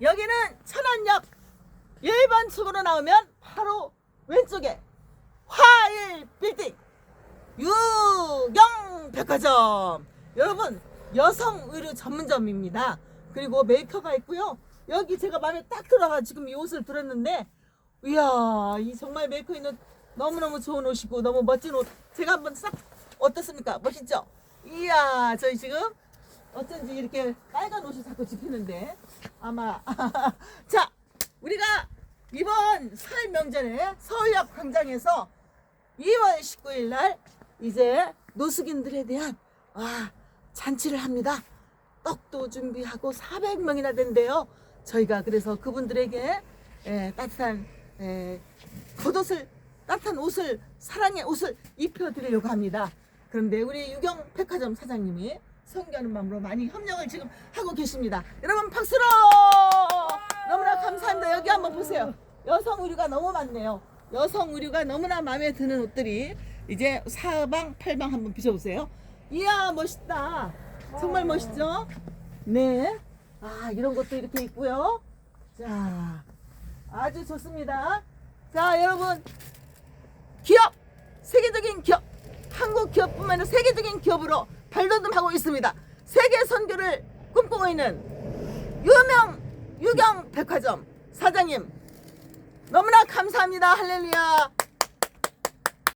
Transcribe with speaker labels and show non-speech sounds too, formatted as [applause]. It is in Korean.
Speaker 1: 여기는 천안역. 1번 출구로 나오면 바로 왼쪽에 화일 빌딩. 유경 백화점. 여러분 여성 의류 전문점입니다. 그리고 메이커가 있고요. 여기 제가 마음에 딱 들어가 지금 이 옷을 들었는데 이야 이 정말 메이커 있는 너무너무 좋은 옷이고 너무 멋진 옷. 제가 한번 싹 어떻습니까? 멋있죠? 이야 저희 지금 어쩐지 이렇게 빨간 옷이 자꾸 집히는데 아마 [laughs] 자 우리가 이번 설 명절에 서울역 광장에서 2월 19일 날 이제 노숙인들에 대한 아, 잔치를 합니다. 떡도 준비하고 400명이나 된대요. 저희가 그래서 그분들에게 에, 따뜻한 에, 겉옷을 따뜻한 옷을 사랑의 옷을 입혀드리려고 합니다. 그런데 우리 유경 백화점 사장님이 성교하는 마음으로 많이 협력을 지금 하고 계십니다. 여러분 박수로 너무나 감사합니다. 여기 한번 보세요. 여성 의류가 너무 많네요. 여성 의류가 너무나 마음에 드는 옷들이 이제 사방 팔방 한번 비춰보세요. 이야 멋있다. 정말 멋있죠? 네. 아 이런 것도 이렇게 있고요. 자 아주 좋습니다. 자 여러분 기업 세계적인 기업 한국 기업뿐만 아니라 세계적인 기업으로 발돋움하고 있습니다. 세계 선교를 꿈꾸고 있는 유명 유경 백화점 사장님 너무나 감사합니다 할렐루야